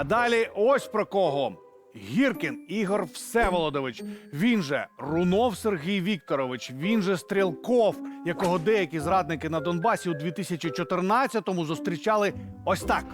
А далі ось про кого. Гіркін Ігор Всеволодович, він же Рунов Сергій Вікторович, він же Стрілков, якого деякі зрадники на Донбасі у 2014-му зустрічали ось так.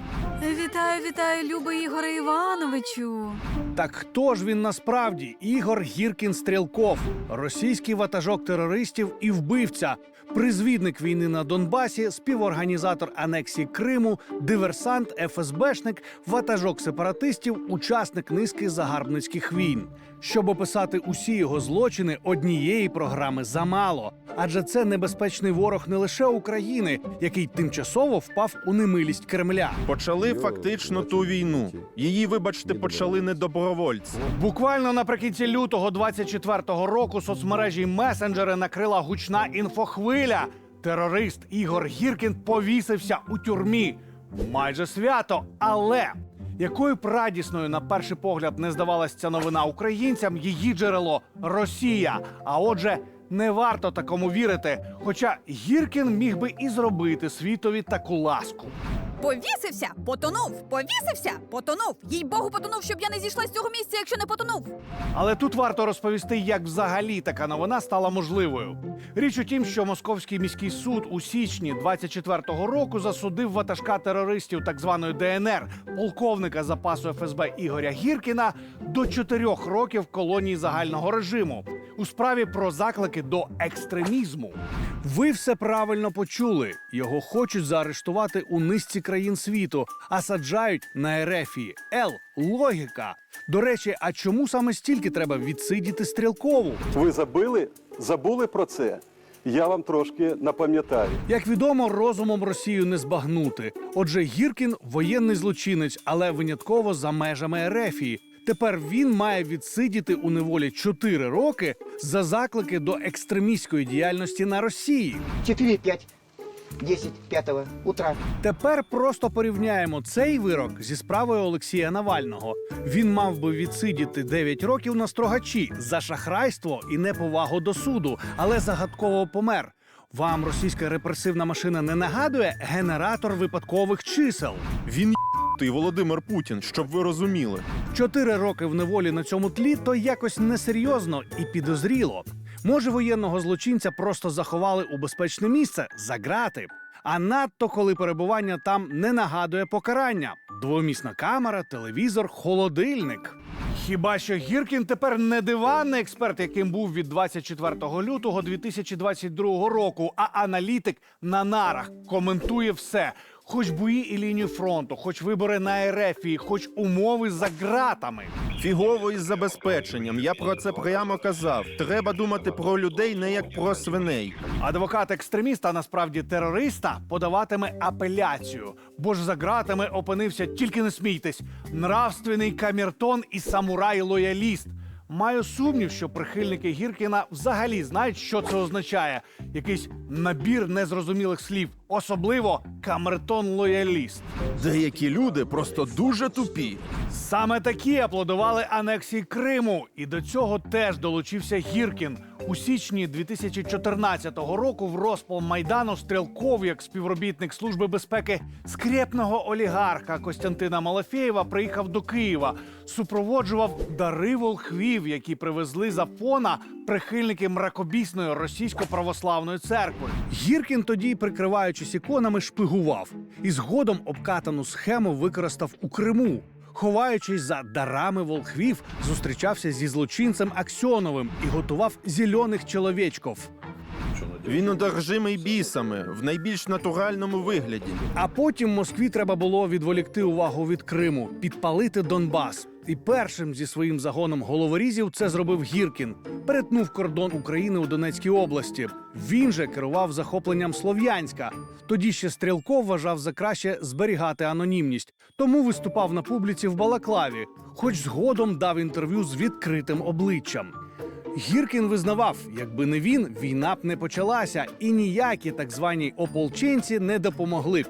Вітаю, вітаю, любий Ігоре Івановичу. Так хто ж він насправді? Ігор Гіркін Стрілков, російський ватажок терористів і вбивця, призвідник війни на Донбасі, співорганізатор анексії Криму, диверсант, ФСБшник, ватажок сепаратистів, учасник низки загарбницьких війн. Щоб описати усі його злочини, однієї програми замало, адже це небезпечний ворог не лише України, який тимчасово впав у немилість Кремля. Почали фактично ту війну. Її, вибачте, почали не добровольці. Буквально наприкінці лютого 24-го року соцмережі месенджери накрила гучна інфохвиля. Терорист Ігор Гіркін повісився у тюрмі. Майже свято, але якою б радісною на перший погляд не здавалася ця новина українцям, її джерело Росія. А отже, не варто такому вірити. Хоча Гіркін міг би і зробити світові таку ласку. Повісився, потонув, повісився, потонув. Їй Богу, потонув, щоб я не зійшла з цього місця, якщо не потонув. Але тут варто розповісти, як взагалі така новина стала можливою. Річ у тім, що Московський міський суд у січні 24-го року засудив ватажка терористів так званої ДНР, полковника запасу ФСБ Ігоря Гіркіна до чотирьох років колонії загального режиму у справі про заклики до екстремізму. Ви все правильно почули. Його хочуть заарештувати у низці країн світу, а саджають на Ерефії. Ел логіка. До речі, а чому саме стільки треба відсидіти стрілкову? Ви забили, забули про це? Я вам трошки напам'ятаю. Як відомо, розумом Росію не збагнути. Отже, Гіркін воєнний злочинець, але винятково за межами Ерефії. Тепер він має відсидіти у неволі 4 роки за заклики до екстремістської діяльності на Росії. 4, 5, 10, 5 утра. Тепер просто порівняємо цей вирок зі справою Олексія Навального. Він мав би відсидіти 9 років на строгачі за шахрайство і неповагу до суду, але загадково помер. Вам російська репресивна машина не нагадує генератор випадкових чисел. Він ти Володимир Путін, щоб ви розуміли. Чотири роки в неволі на цьому тлі то якось несерйозно і підозріло. Може, воєнного злочинця просто заховали у безпечне місце за грати. А надто коли перебування там не нагадує покарання: двомісна камера, телевізор, холодильник. Хіба що Гіркін тепер не диванний експерт, яким був від 24 лютого 2022 року, а аналітик на нарах коментує все. Хоч бої і лінію фронту, хоч вибори на Ерефії, хоч умови за ґратами. Фігово із забезпеченням. Я про це прямо казав. Треба думати про людей не як про свиней. Адвокат екстреміста, а насправді терориста, подаватиме апеляцію, бо ж за ґратами опинився тільки не смійтесь. Нравственний камертон і самурай-лояліст. Маю сумнів, що прихильники Гіркіна взагалі знають, що це означає. Якийсь набір незрозумілих слів, особливо камертон-лояліст. Деякі люди просто дуже тупі. Саме такі аплодували анексії Криму, і до цього теж долучився Гіркін. У січні 2014 року в розпал майдану стрілков, як співробітник служби безпеки скрепного олігарха Костянтина Малафєєва, приїхав до Києва, супроводжував дари волхвів, які привезли з Афона прихильники мракобісної російсько-православної церкви. Гіркін тоді, прикриваючись іконами, шпигував і згодом обкатану схему використав у Криму. Ховаючись за дарами волхвів, зустрічався зі злочинцем Аксьоновим і готував зелених чоловічків. Він одержимий бісами в найбільш натуральному вигляді. А потім Москві треба було відволікти увагу від Криму, підпалити Донбас. І першим зі своїм загоном головорізів це зробив Гіркін. Перетнув кордон України у Донецькій області. Він же керував захопленням Слов'янська. Тоді ще Стрілков вважав за краще зберігати анонімність, тому виступав на публіці в Балаклаві, хоч згодом дав інтерв'ю з відкритим обличчям. Гіркін визнавав, якби не він, війна б не почалася, і ніякі так звані ополченці не допомогли б.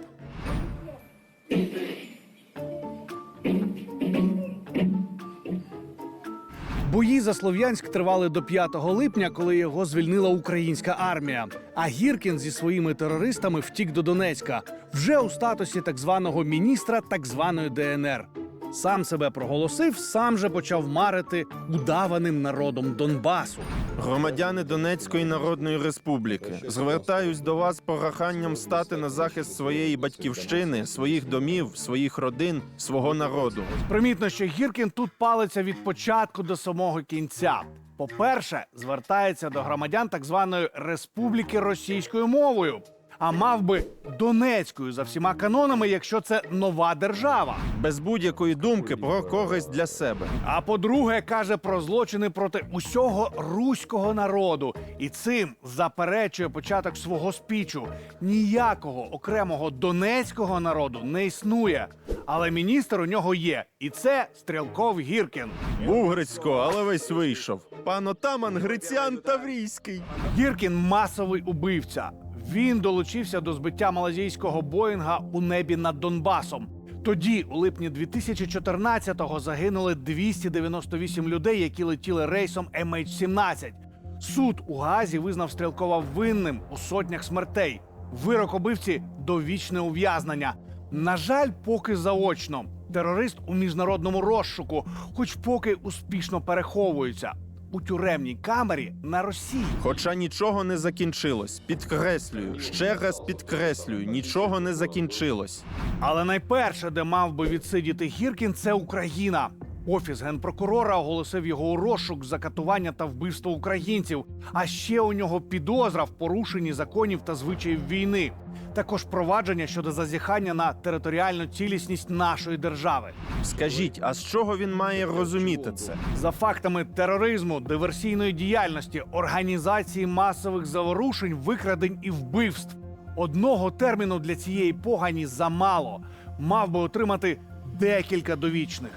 Бої за Слов'янськ тривали до 5 липня, коли його звільнила українська армія. А Гіркін зі своїми терористами втік до Донецька вже у статусі так званого міністра так званої ДНР. Сам себе проголосив, сам же почав марити удаваним народом Донбасу. Громадяни Донецької Народної Республіки, звертаюсь до вас з проханням стати на захист своєї батьківщини, своїх домів, своїх родин, свого народу. Примітно, що Гіркін тут палиться від початку до самого кінця. По-перше, звертається до громадян так званої республіки російською мовою, а мав би Донецькою за всіма канонами, якщо це нова держава. Без будь-якої думки про користь для себе. А по-друге, каже про злочини проти усього руського народу, і цим заперечує початок свого спічу. Ніякого окремого донецького народу не існує. Але міністр у нього є, і це Стрілков Гіркін. Був Грицько, але весь вийшов. Пан отаман Грицян Таврійський. Гіркін масовий убивця. Він долучився до збиття малазійського Боїнга у небі над Донбасом. Тоді, у липні 2014-го, загинули 298 людей, які летіли рейсом MH17. Суд у Газі визнав Стрілкова винним у сотнях смертей. Вирок убивці довічне ув'язнення. На жаль, поки заочно. Терорист у міжнародному розшуку, хоч поки успішно переховується у тюремній камері на Росії. Хоча нічого не закінчилось. Підкреслюю, ще раз підкреслюю, нічого не закінчилось. Але найперше, де мав би відсидіти Гіркін, це Україна. Офіс генпрокурора оголосив його у розшук за катування та вбивство українців. А ще у нього підозра в порушенні законів та звичаїв війни. Також провадження щодо зазіхання на територіальну цілісність нашої держави. Скажіть, а з чого він має розуміти це? За фактами тероризму, диверсійної діяльності, організації масових заворушень, викрадень і вбивств. Одного терміну для цієї погані замало. Мав би отримати декілька довічних.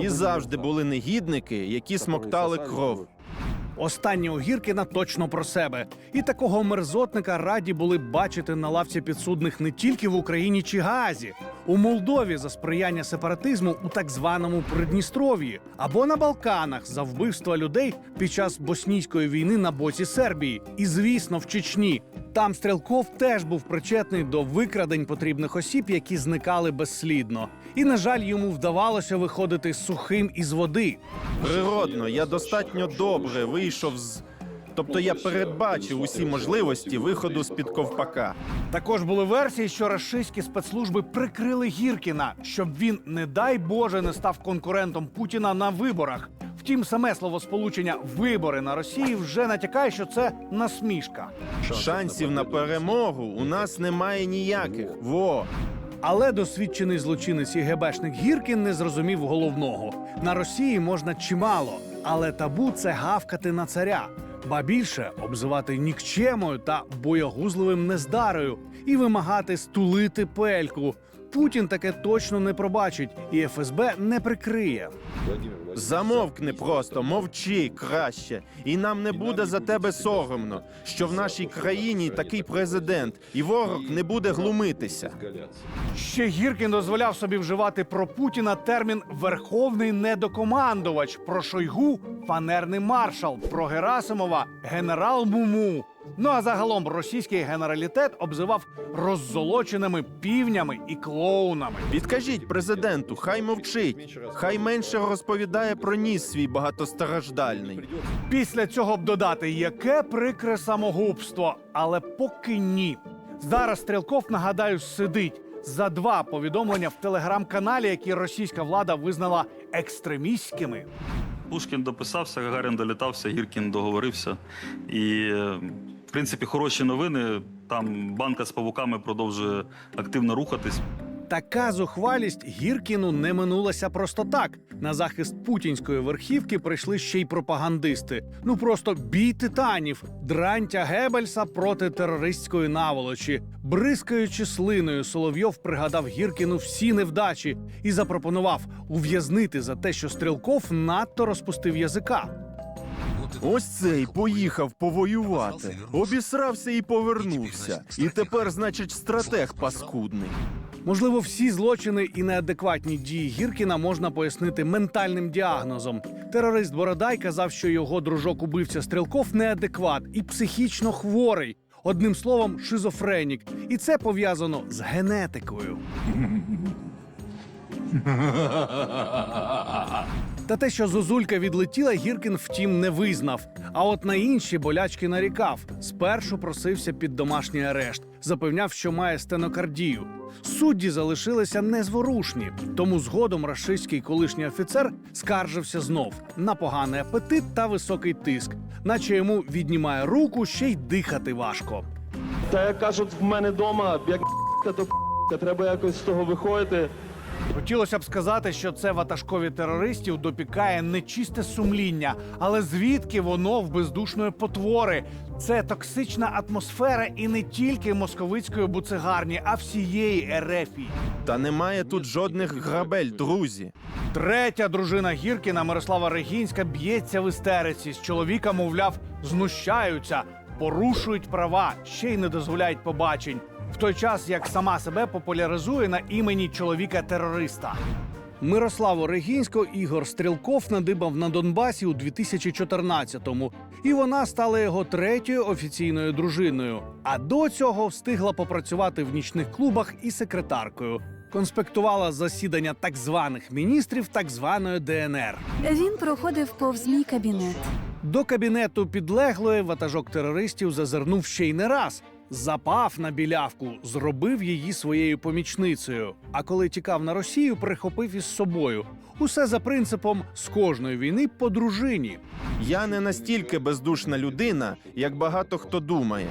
І завжди були негідники, які смоктали кров. Останні огірки на точно про себе. І такого мерзотника раді були б бачити на лавці підсудних не тільки в Україні чи Гаазі, у Молдові за сприяння сепаратизму у так званому Придністров'ї, або на Балканах за вбивство людей під час боснійської війни на боці Сербії. І звісно, в Чечні. Там Стрелков теж був причетний до викрадень потрібних осіб, які зникали безслідно. І, на жаль, йому вдавалося виходити сухим із води. Природно, я достатньо добре вийшов з. Тобто я передбачив усі можливості виходу з під ковпака. Також були версії, що рашистські спецслужби прикрили Гіркіна, щоб він, не дай Боже, не став конкурентом Путіна на виборах. Втім, саме словосполучення вибори на Росії вже натякає, що це насмішка. Шансів на перемогу у нас немає ніяких. Во Але досвідчений злочинець і ГБшник Гіркін не зрозумів головного: на Росії можна чимало, але табу це гавкати на царя. Ба більше обзивати нікчемою та боягузливим нездарою і вимагати стулити пельку. Путін таке точно не пробачить, і ФСБ не прикриє. замовкни просто, мовчи краще, і нам не буде за тебе соромно, що в нашій країні такий президент, і ворог не буде глумитися. Ще Гіркін дозволяв собі вживати про Путіна термін верховний недокомандувач, про Шойгу фанерний маршал, про Герасимова генерал Муму. Ну а загалом російський генералітет обзивав роззолоченими півнями і клоунами. Підкажіть президенту, хай мовчить, хай менше розповідає про ніс свій багатостраждальний. Після цього б додати, яке прикре самогубство, але поки ні. Зараз Стрілков, нагадаю, сидить за два повідомлення в телеграм-каналі, які російська влада визнала екстремістськими. Пушкін дописався, Гагарін долітався, Гіркін договорився. І, е, принципі, хороші новини. Там банка з павуками продовжує активно рухатись. Така зухвалість Гіркіну не минулася просто так. На захист путінської верхівки прийшли ще й пропагандисти. Ну просто бій титанів, дрантя Гебельса проти терористської наволочі. Бризкаючи слиною, Соловйов пригадав Гіркіну всі невдачі і запропонував ув'язнити за те, що Стрілков надто розпустив язика. Ось цей поїхав повоювати, обісрався і повернувся. І тепер, значить, стратег паскудний. Можливо, всі злочини і неадекватні дії Гіркіна можна пояснити ментальним діагнозом. Терорист Бородай казав, що його дружок убивця Стрілков неадекват і психічно хворий. Одним словом, шизофренік. І це пов'язано з генетикою. Та те, що Зозулька відлетіла, Гіркін втім не визнав. А от на інші болячки нарікав. Спершу просився під домашній арешт, запевняв, що має стенокардію. Судді залишилися незворушні, тому згодом рашистський колишній офіцер скаржився знов на поганий апетит та високий тиск, наче йому віднімає руку, ще й дихати важко. Та як кажуть, в мене вдома, як то треба якось з того виходити. Хотілося б сказати, що це ватажкові терористів допікає нечисте сумління, але звідки воно в бездушної потвори? Це токсична атмосфера і не тільки московицької буцегарні, а всієї Ерефії. Та немає тут жодних грабель, друзі. Третя дружина Гіркіна Мирослава Регінська б'ється в істериці. З чоловіка, мовляв, знущаються, порушують права, ще й не дозволяють побачень. В той час як сама себе популяризує на імені чоловіка-терориста. Мирославу Регінську Ігор Стрілков надибав на Донбасі у 2014-му, і вона стала його третьою офіційною дружиною. А до цього встигла попрацювати в нічних клубах і секретаркою. Конспектувала засідання так званих міністрів так званої ДНР. Він проходив повз мій кабінет. До кабінету підлеглої ватажок терористів зазирнув ще й не раз. Запав на білявку, зробив її своєю помічницею. А коли тікав на Росію, прихопив із собою. Усе за принципом з кожної війни по дружині. Я не настільки бездушна людина, як багато хто думає.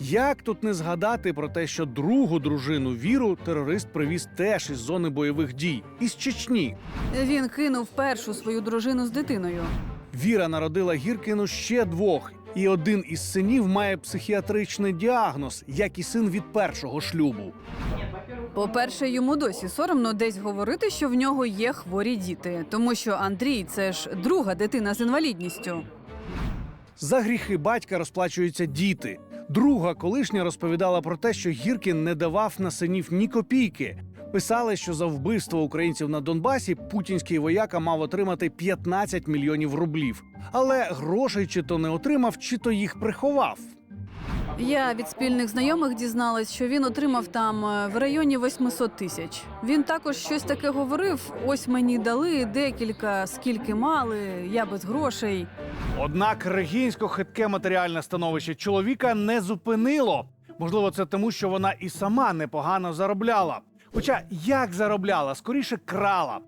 Як тут не згадати про те, що другу дружину віру терорист привіз теж із зони бойових дій із Чечні. Він кинув першу свою дружину з дитиною. Віра народила Гіркіну ще двох, і один із синів має психіатричний діагноз, як і син від першого шлюбу. По-перше, йому досі соромно десь говорити, що в нього є хворі діти, тому що Андрій це ж друга дитина з інвалідністю. За гріхи батька розплачуються діти. Друга колишня розповідала про те, що Гіркін не давав на синів ні копійки. Писали, що за вбивство українців на Донбасі путінський вояка мав отримати 15 мільйонів рублів. Але грошей чи то не отримав, чи то їх приховав. Я від спільних знайомих дізналась, що він отримав там е, в районі 800 тисяч. Він також щось таке говорив: ось мені дали декілька, скільки мали, я без грошей. Однак регінсько хитке матеріальне становище чоловіка не зупинило. Можливо, це тому, що вона і сама непогано заробляла. Хоча як заробляла, скоріше крала.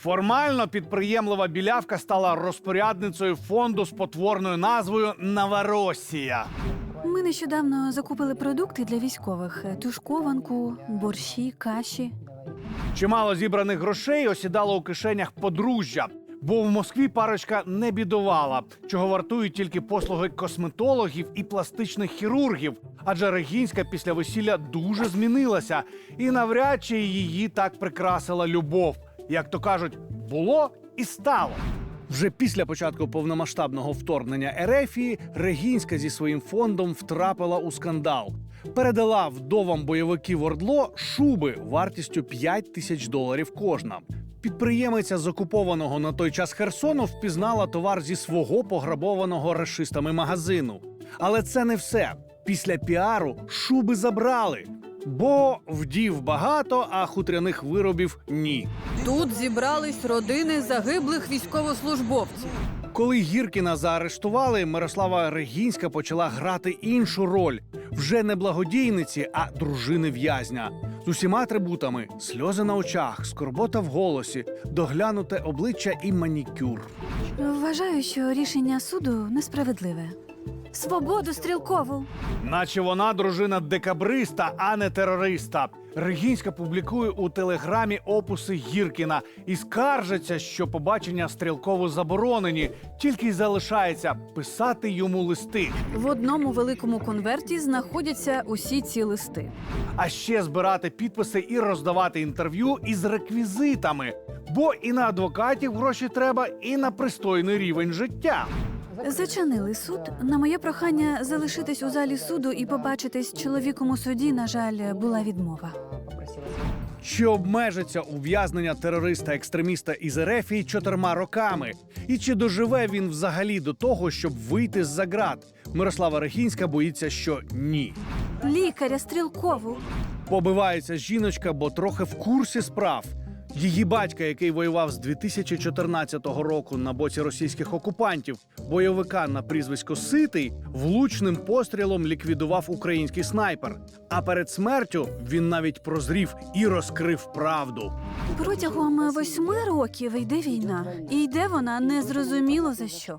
Формально підприємлива білявка стала розпорядницею фонду з потворною назвою Новоросія. Ми нещодавно закупили продукти для військових: тушкованку, борщі, каші. Чимало зібраних грошей осідало у кишенях подружжя, бо в Москві парочка не бідувала, чого вартують тільки послуги косметологів і пластичних хірургів. Адже Регінська після весілля дуже змінилася, і навряд чи її так прикрасила любов. Як то кажуть, було і стало. Вже після початку повномасштабного вторгнення Ерефії Регінська зі своїм фондом втрапила у скандал. Передала вдовам бойовиків Ордло шуби вартістю 5 тисяч доларів кожна. Підприємиця з окупованого на той час Херсону впізнала товар зі свого пограбованого рашистами магазину. Але це не все. Після піару шуби забрали. Бо вдів багато, а хутряних виробів ні. Тут зібрались родини загиблих військовослужбовців. Коли Гіркіна заарештували, Мирослава Регінська почала грати іншу роль вже не благодійниці, а дружини в'язня. З усіма атрибутами сльози на очах, скорбота в голосі, доглянуте обличчя і манікюр. Вважаю, що рішення суду несправедливе. Свободу стрілкову! Наче вона дружина декабриста, а не терориста. Регінська публікує у телеграмі опуси Гіркіна і скаржиться, що побачення стрілково заборонені, тільки й залишається писати йому листи. В одному великому конверті знаходяться усі ці листи. а ще збирати підписи і роздавати інтерв'ю із реквізитами. Бо і на адвокатів гроші треба, і на пристойний рівень життя. Зачинили суд. На моє прохання залишитись у залі суду і побачитись з чоловіком у суді, на жаль, була відмова. Чи обмежиться ув'язнення терориста-екстреміста із Ерефії чотирма роками? І чи доживе він взагалі до того, щоб вийти з-за ґрат? Мирослава Регінська боїться, що ні. Лікаря стрілкову. Побивається жіночка, бо трохи в курсі справ. Її батька, який воював з 2014 року на боці російських окупантів, бойовика на прізвисько Ситий, влучним пострілом ліквідував український снайпер. А перед смертю він навіть прозрів і розкрив правду. Протягом восьми років йде війна, і йде вона незрозуміло за що.